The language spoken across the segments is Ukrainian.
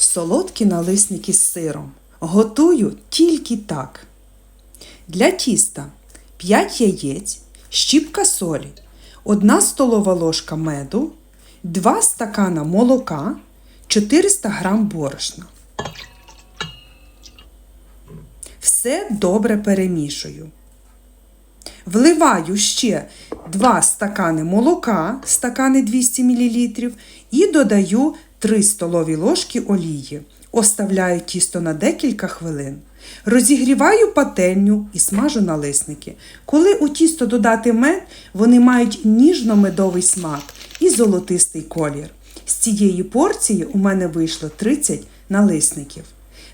Солодкі налисники з сиром. Готую тільки так. Для тіста 5 яєць, щіпка солі, 1 столова ложка меду, 2 стакана молока, 400 грам борошна. Все добре перемішую. Вливаю ще 2 стакани молока, стакани 200 мл, і додаю 3 столові ложки олії. Оставляю тісто на декілька хвилин. Розігріваю пательню і смажу налисники. Коли у тісто додати мед, вони мають ніжно-медовий смак і золотистий колір. З цієї порції у мене вийшло 30 налисників.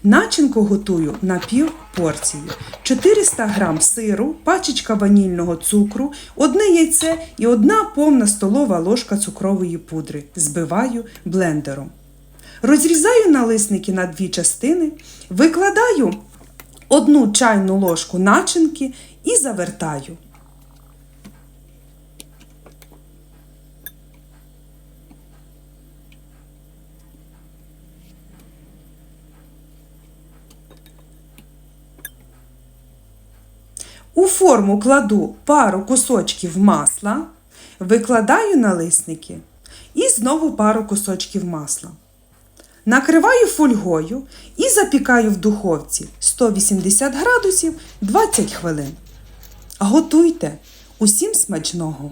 Начинку готую на пів порції. 400 г сиру, пачечка ванільного цукру, одне яйце і одна повна столова ложка цукрової пудри. Збиваю блендером. Розрізаю налисники на дві частини, викладаю одну чайну ложку начинки і завертаю. У форму кладу пару кусочків масла, викладаю налисники і знову пару кусочків масла. Накриваю фольгою і запікаю в духовці 180 градусів 20 хвилин. Готуйте! Усім смачного!